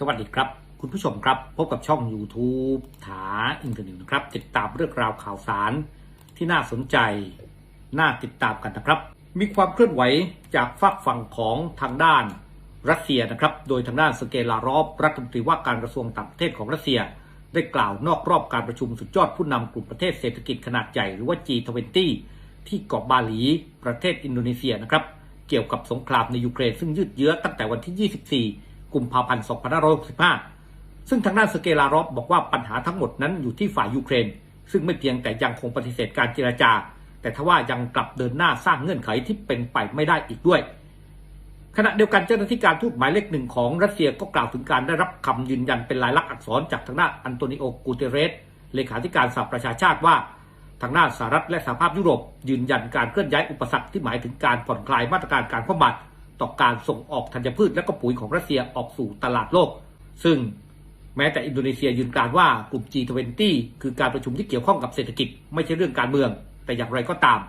สวัสดีครับ คุณผู้ชมครับ พบกับช่อง YouTube ถาอินเทอร์เน็ตนะครับ ติดตามเรื่องราวข่าวสารที่น่าสนใจ น่าติดตามกันนะครับ มีความเคลื่อนไหวจากฝากฝั่งของทางด้านรัสเซียนะครับ โดยทางด้านสเกลารอฟรัฐมนตรีว่าการกระทรวงต่างประเทศของรัสเซีย ได้กล่าวนอกรอบการประชุมสุดยอดผู้นำกลุ่มประเทศเศรษฐกิจขนาดใหญ่หรือว่า G20 ที่เกาะบาหลี ประเทศอินโดนีเซียนะครับ เกี่ยวกับสงครามในยูเครนซึ่งยืดเยื้อตั้งแต่วันที่ 24 กุมภาพันธ์2565 ซึ่งทางด้านสเกลารอฟบอกว่าปัญหาทั้งหมดนั้นอยู่ที่ฝ่ายยูเครน ซึ่งไม่เพียงแต่ยังคงปฏิเสธการเจรจา แต่ทว่ายังกลับเดินหน้าสร้างเงื่อนไขที่เป็นไปไม่ได้อีกด้วย ขณะเดียวกันเจ้าหน้าที่การทูตหมายเลขหนึ่งของรัสเซียก็กล่าวถึงการได้รับคำยืนยันเป็นลายลักษณ์อักษรจากทางด้านอันโตนิโอกูเตเรสเลขาธิการสหประชาชาติว่าทางด้านสหรัฐและสหภาพยุโรปยืนยันการเคลื่อนย้ายอุปสรรคที่หมายถึงการผ่อนคลายมาตรการการคว่ำบาตร ต่อการส่งออกธัญพืชและก็ปุ๋ยของรัสเซียออกสู่ตลาดโลก ซึ่งแม้แต่อินโดนีเซียยืนการว่ากลุ่ม G20 คือการประชุมที่เกี่ยวข้องกับเศรษฐกิจไม่ใช่เรื่องการเมือง แต่อย่างไรก็ตาม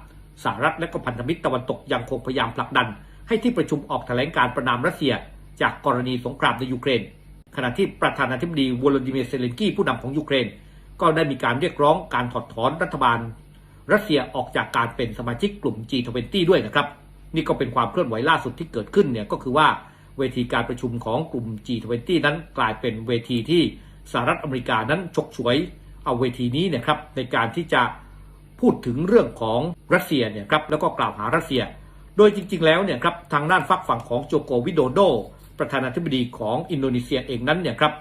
สหรัฐและก็พันธมิตรตะวันตกยังคงพยายามผลักดัน ให้ที่ประชุมออกแถลงการประนามรัสเซีย จากกรณีสงครามในยูเครน ขณะที่ประธานาธิบดีวโลดิเมียร์เซเลนกี้ผู้นำของยูเครน ก็ได้มีการเรียกร้องการถอดถอนรัฐบาล รัสเซียออกจากการเป็นสมาชิกกลุ่ม G20 ด้วยนะครับ นี่ก็เป็นความเคลื่อนไหวล่าสุดที่เกิดขึ้นเนี่ยก็คือว่าเวทีการประชุมของกลุ่ม G20 นั้นกลายเป็นเวทีที่สหรัฐอเมริกานั้นฉกฉวยเอาเวทีนี้เนี่ยครับในการที่จะพูดถึงเรื่องของรัสเซียเนี่ยครับแล้วก็กล่าวหารัสเซีย โดยจริง ๆ แล้วเนี่ยครับทางด้านฝักฝั่งของโจโกวิโดโด ประธานาธิบดีของอินโดนีเซียเองนั้นเนี่ยครับ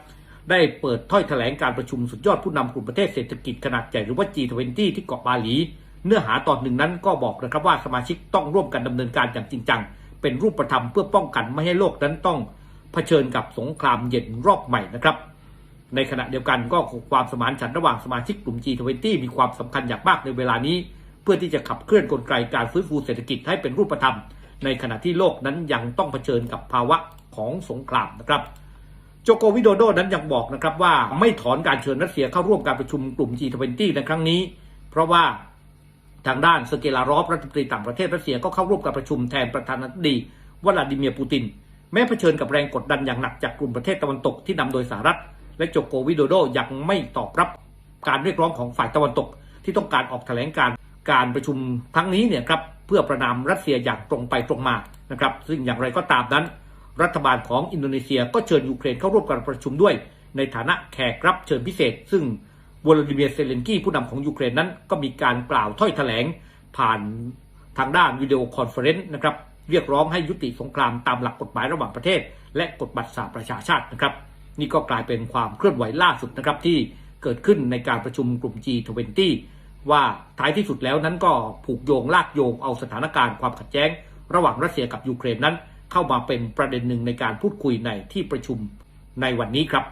ได้เปิดถ้อยแถลงการประชุมสุดยอดผู้นำกลุ่มประเทศเศรษฐกิจขนาดใหญ่หรือว่า G20 ที่เกาะบาหลี เนื้อหาตอนหนึ่งนั้นก็บอกนะครับว่าสมาชิกต้องร่วมกันดำเนินการอย่างจริงจังเป็นรูปธรรมเพื่อป้องกันไม่ให้โลกนั้นต้องเผชิญกับสงครามเย็นรอบใหม่นะครับในขณะเดียวกันก็ความสมานฉันท์ระหว่างสมาชิกกลุ่ม G20 มีความสำคัญอย่างมากในเวลานี้ เพื่อที่จะขับเคลื่อนกลไกการฟื้นฟูเศรษฐกิจให้เป็นรูปธรรม ในขณะที่โลกนั้นยังต้องเผชิญกับภาวะของสงครามนะครับ โจโกวิโดโดนั้นยังบอกนะครับว่าไม่ถอนการเชิญรัสเซียเข้าร่วมการประชุมกลุ่ม G20 ในครั้งนี้ เพราะว่า ทางด้านสเกลารอฟรัฐมนตรีต่างประเทศรัสเซียก็เข้าร่วมการประชุมแทนประธานาธิบดีวลาดิเมียร์ปูติน แม้เผชิญกับแรงกดดันอย่างหนักจากกลุ่มประเทศตะวันตกที่นำโดยสหรัฐ และโจโกวิโดโดยังไม่ตอบรับการเรียกร้องของฝ่ายตะวันตก ที่ต้องการออกแถลงการการประชุมครั้งนี้เนี่ยครับเพื่อประนามรัสเซียอย่างตรงไปตรงมานะครับซึ่งอย่างไรก็ตามนั้น รัฐบาลของอินโดนีเซียก็เชิญยูเครนเข้าร่วมการประชุมด้วย ในฐานะแขกรับเชิญพิเศษ ซึ่ง วลาดิเมียร์เซเลนกี้ผู้นำของยูเครนนั้นก็มีการกล่าวถ้อยแถลงผ่านทางด้านวิดีโอคอนเฟอเรนซ์นะครับเรียกร้องให้ยุติสงครามตามหลักกฎหมายระหว่างประเทศ และกฎบัตรสหประชาชาตินะครับ นี่ก็กลายเป็นความเคลื่อนไหวล่าสุดนะครับที่เกิดขึ้นในการประชุมกลุ่ม G20 ว่าท้ายที่สุดแล้วนั้นก็ผูกโยงลากโยงเอาสถานการณ์ความขัดแย้ง ระหว่างรัสเซียกับยูเครนนั้น เข้ามาเป็นประเด็นหนึ่งในการพูดคุยในที่ประชุมในวันนี้ครับ